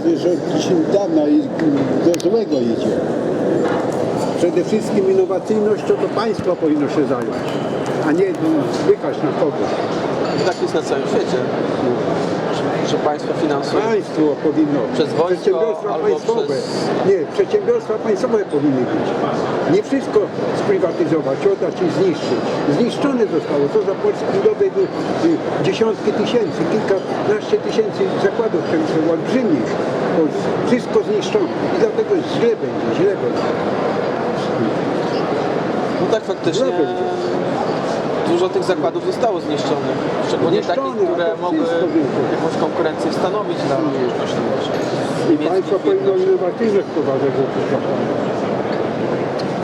to już od dawna i do złego idzie. Przede wszystkim innowacyjnością to państwo powinno się zająć, a nie zwykać na kogoś. Tak jest na całym świecie. Że, że państwo finansuje. Państwo powinno. Przez wojsko Przedsiębiorstwa albo państwowe. przez- Nie, przedsiębiorstwa państwowe powinny być. Nie wszystko sprywatyzować, oddać i zniszczyć. Zniszczone zostało. To za Polski budowy y, y, dziesiątki tysięcy, kilkanaście tysięcy zakładów przemysłowych, olbrzymich. w Polsce. Wszystko zniszczone. I dlatego źle będzie, źle będzie. No tak faktycznie Źle będzie. Dużo tych zakładów zostało zniszczonych. Szczególnie takich, Zniszczone, które mogły jakąś konkurencję stanowić dla I państwo powinno innowacyjność wprowadzać do tych zakładów.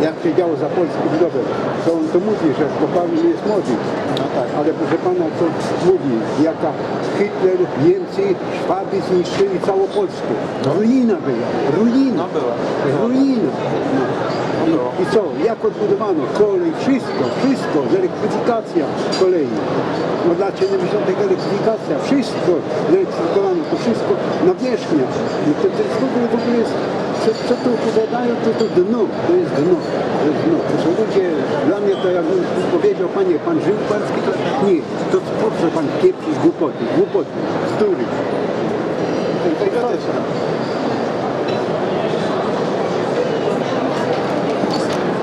Jak się działo za Polski budowę, to on to mówi, że kopalny jest młody. No tak. Ale proszę pana, co mówi, jaka Hitler, Niemcy, Szwaby zniszczyli całą Polskę. Ruina była, ruina. No była. Ruina. Co, jak odbudowano? Kolej, wszystko, wszystko, elektryfikacja kolei. No dla 70 elektryfikacja, wszystko elektryfikowano, to wszystko nawierzchnia. No to, to jest w ogóle, w ogóle jest, co, co tu opowiadają, to to dno, to jest dno, to jest dno. To są ludzie, dla mnie to jakbym powiedział, panie, pan żył pański, to nie, to po co pan pieprzyć głupoty, głupoty, bzdury. To jest najgorsze.